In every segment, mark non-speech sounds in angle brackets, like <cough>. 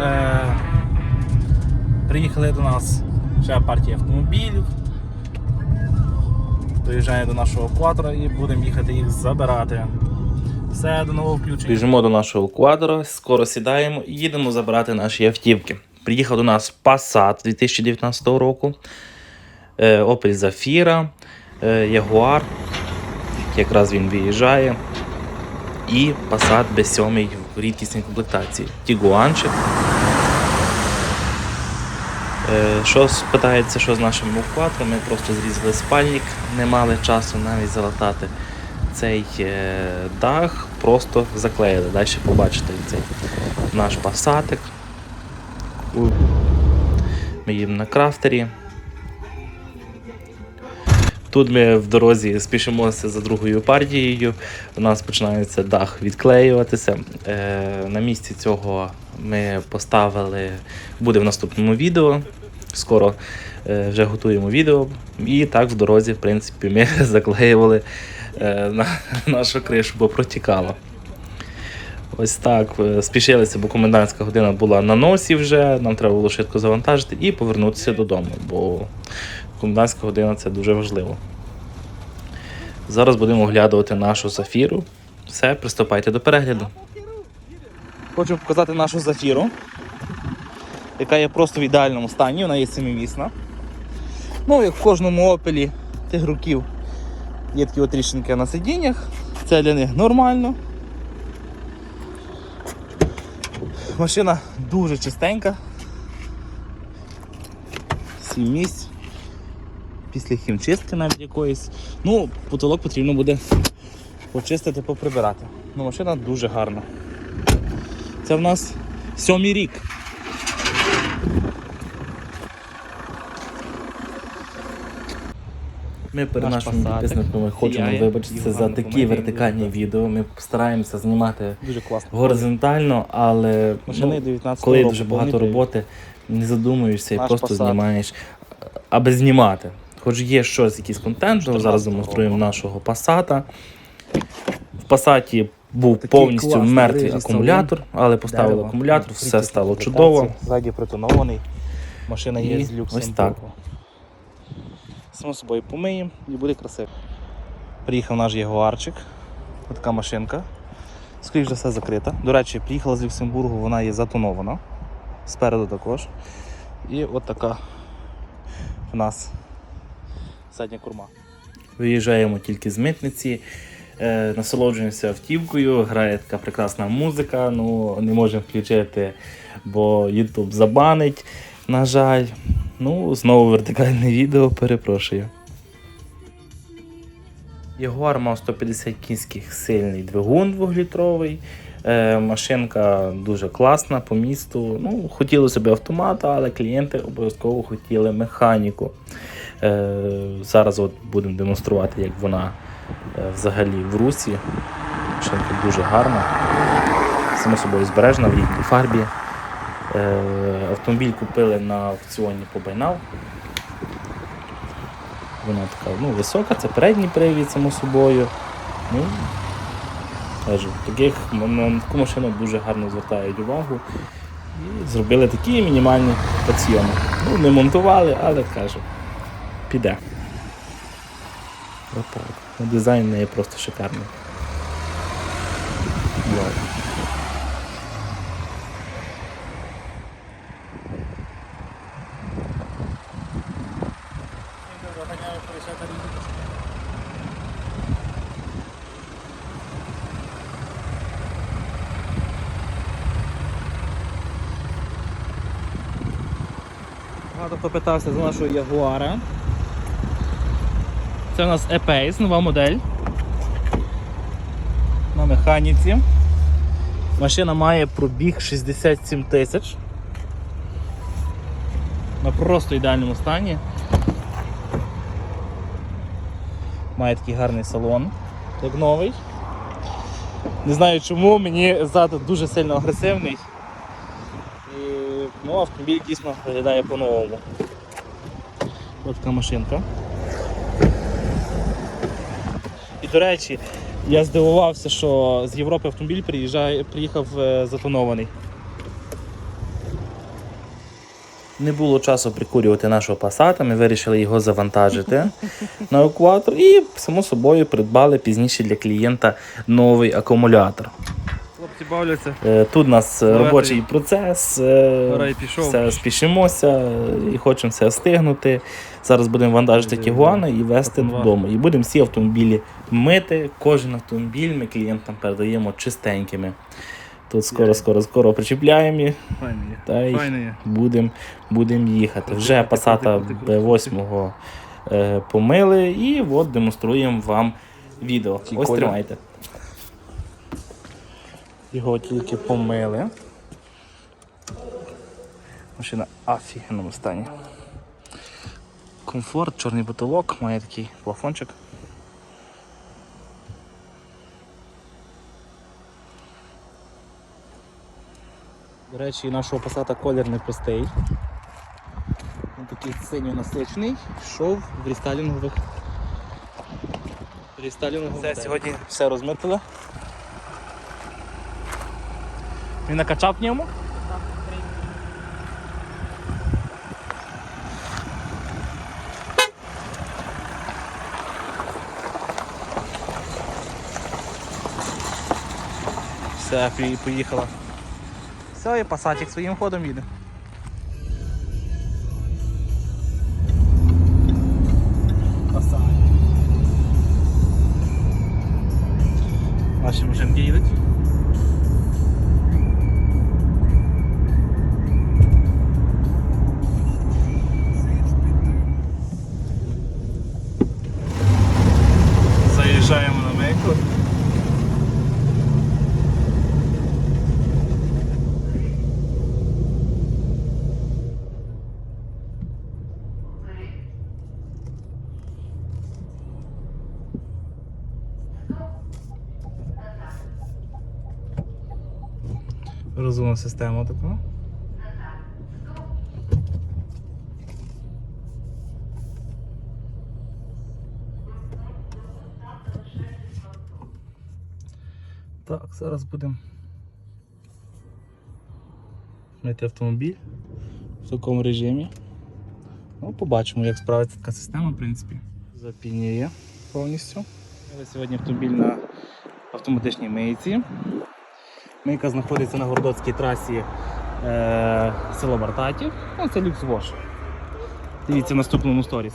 Е, Приїхали до нас ще партія автомобілів. Доїжджає до нашого екватора і будемо їхати їх забирати. Все, до нового включення. Біжимо до нашого екватора, скоро сідаємо і їдемо забирати наші автівки. Приїхав до нас Passat 2019 року, е, Opel Zafira, е, Jaguar, якраз він виїжджає. І Passat B7 в рідкісній комплектації. Тігуанчик. Е, Що спитається, що з нашим евакуатором, ми просто зрізали спальник, не мали часу навіть залатати цей е, дах, просто заклеїли. Далі побачите цей наш пасатик. Ми їм на крафтері. Тут ми в дорозі спішимося за другою партією. У нас починається дах відклеюватися. Е, на місці цього ми поставили, буде в наступному відео. Скоро е, вже готуємо відео. І так в дорозі, в принципі, ми <laughs> заклеювали е, на нашу кришу, бо протікало. Ось так. Спішилися, бо комендантська година була на носі вже. Нам треба було швидко завантажити і повернутися додому, бо комендантська година це дуже важливо. Зараз будемо оглядувати нашу зафіру. Все, приступайте до перегляду. Хочу показати нашу зафіру, яка є просто в ідеальному стані, вона є семимісна. Ну, як в кожному опелі тих років є такі от тріщинки на сидіннях. Це для них нормально. Машина дуже чистенька. Сім місць. Після хімчистки навіть якоїсь. Ну, потолок потрібно буде почистити, поприбирати. Ну, машина дуже гарна. Це в нас сьомий рік. Ми перед Наш Passatик підписниками хочемо сіяє, вибачитися за такі вертикальні так. відео. Ми стараємося знімати Дуже класно. горизонтально, але ну, 19 коли року, дуже багато роботи, не задумуєшся і Наш просто Passat. знімаєш, аби знімати. Хоч є щось, якийсь контент, то зараз демонструємо нашого Passat. В Passat був Такий повністю класний мертвий акумулятор, але поставили Дерево. акумулятор, все стало чудово. Ззаді притонований. Машина є І з люксом. ось так. Само собою помиємо і буде красиво. Приїхав наш ягуарчик. Така машинка. Скоріше за все закрита. До речі, приїхала з Люксембургу, вона є затонована. Спереду також. І от така в нас задня курма. Виїжджаємо тільки з митниці, е, насолоджуємося автівкою, грає така прекрасна музика, ну не можемо включити, бо YouTube забанить, на жаль. Ну, знову вертикальне відео, перепрошую. Ягуар мав 150 кінських сильний двигун двохлітровий. Е, машинка дуже класна по місту. Ну, хотілося б автомата, але клієнти обов'язково хотіли механіку. Е, зараз от будемо демонструвати, як вона е, взагалі в русі. Машинка дуже гарна. Само собою збережена в рідній фарбі. Е, автомобіль купили на аукціоні по Байнав. Вона така ну, висока, це передній привід, само собою. Ну, кажу, таких, на таку машину дуже гарно звертають увагу. І зробили такі мінімальні підсйоми. Ну, не монтували, але кажу, піде. Отак. Ну, Дизайн неї просто шикарний. Вау. Багато хто питався за нашого Ягуара. Це у нас E-Pace, нова модель. На механіці. Машина має пробіг 67 тисяч. На просто ідеальному стані. Має такий гарний салон, як новий. Не знаю чому, мені зад дуже сильно агресивний. І, ну, автомобіль дійсно виглядає по-новому. Ось така машинка. До речі, я здивувався, що з Європи автомобіль приїжджає, приїхав е, затонований. Не було часу прикурювати нашого пасата, ми вирішили його завантажити на евакуатор і, само собою, придбали пізніше для клієнта новий акумулятор. Бавляться. Е, Тут у нас Давайте. робочий процес, е, Пора й пішов. спішимося і хочемо все встигнути. Зараз будемо вантажити Тігуана і везти додому. І будемо всі автомобілі мити. Кожен автомобіль ми клієнтам передаємо чистенькими. Тут скоро, скоро, скоро причіпляємо. Та й- будемо будем їхати. Вже крути, B8 е, помили і от демонструємо вам відео. Ось тримайте. Його тільки помили. Машина в офігенному стані. Комфорт, чорний потолок, має такий плафончик. До речі, нашого пасата колір непростий. Він такий синьо насичений, йшов в рестайлінгових. Рестайлінгових. Все, сьогодні все розмитили. Він накачав в ньому? Все, поїхала. Все, і пасатик своїм ходом їде. Розумна система така. Так, зараз будемо мити автомобіль в такому режимі. Ну, побачимо, як справиться така система, в принципі. Запінює повністю. Сьогодні автомобіль на автоматичній мийці. Мийка знаходиться на Городоцькій трасі е, село Бартатів. Ну, це люкс-вош. Дивіться в наступному сторіс.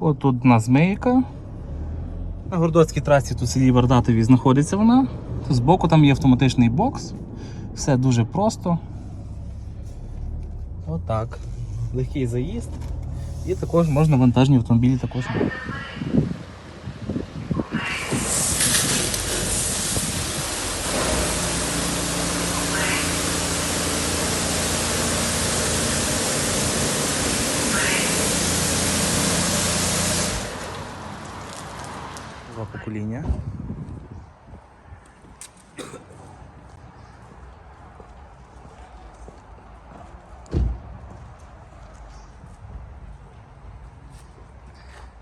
От тут у нас мийка. На Городоцькій трасі тут селі Бардатові знаходиться вона. Збоку там є автоматичний бокс. Все дуже просто. Отак. Легкий заїзд. І також можна вантажні автомобілі також. Покоління.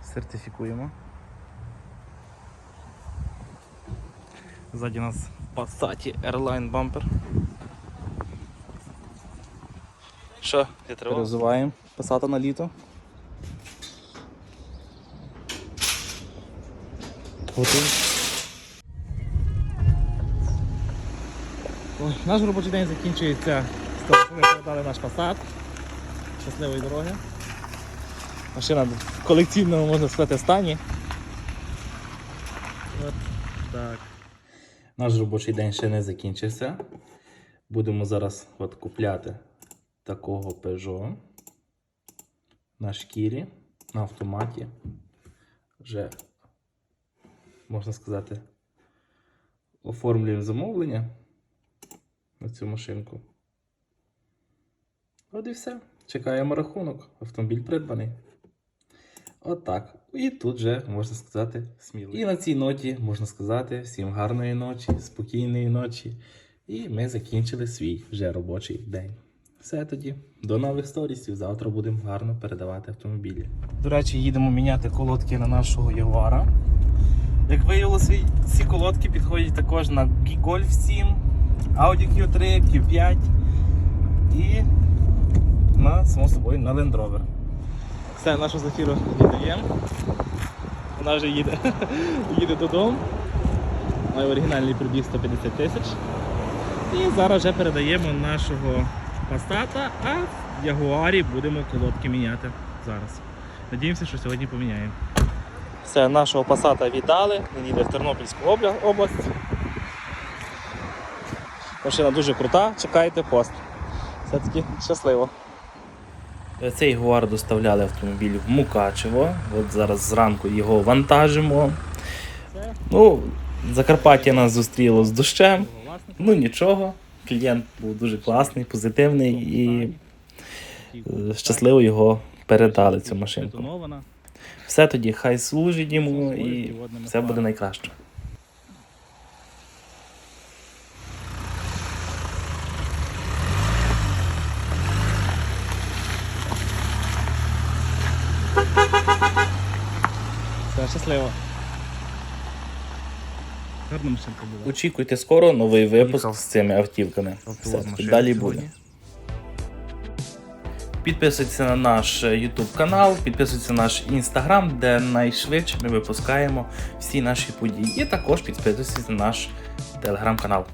Сертифікуємо. Ззаді у нас Passat Airline бампер. Що, розвиваємо Passat на літо. Готові. Ой, Наш робочий день закінчується з того, що ми передали наш Passat. Щасливої дороги. Машина в колекційному, можна сказати, стані. От так. Наш робочий день ще не закінчився. Будемо зараз от купляти такого Peugeot на шкірі, на автоматі. Вже, можна сказати, оформлюємо замовлення на цю машинку. От і все. Чекаємо рахунок. Автомобіль придбаний. Отак. І тут же можна сказати сміло. І на цій ноті можна сказати всім гарної ночі, спокійної ночі. І ми закінчили свій вже робочий день. Все тоді. До нових сторісів. Завтра будемо гарно передавати автомобілі. До речі, їдемо міняти колодки на нашого Ягуара. Як виявилося, ці колодки підходять також на Golf 7, Audi Q3, Q5 і на, само собою, на Land Rover. Все, нашу зафіру віддаємо. Вона вже їде, <laughs> їде додому. Має оригінальний пробіг 150 тисяч. І зараз вже передаємо нашого Пастата, а в Ягуарі будемо колодки міняти зараз. Надіємося, що сьогодні поміняємо. Все, нашого пасата віддали, він їде в Тернопільську область. Машина дуже крута, чекайте пост. Все-таки щасливо. Цей Ягуар доставляли автомобіль в Мукачево. От зараз зранку його вантажимо. Ну, Закарпаття нас зустріло з дощем. Ну нічого. Клієнт був дуже класний, позитивний і е, щасливо його передали цю машинку. Все тоді, хай служить йому і все буде найкраще. Все, щасливо. Очікуйте скоро новий випуск Їхав. з цими автівками. Все, далі буде. Підписуйтесь на наш YouTube канал, підписуйтесь на наш Instagram, де найшвидше ми випускаємо всі наші події. І також підписуйтесь на наш телеграм-канал.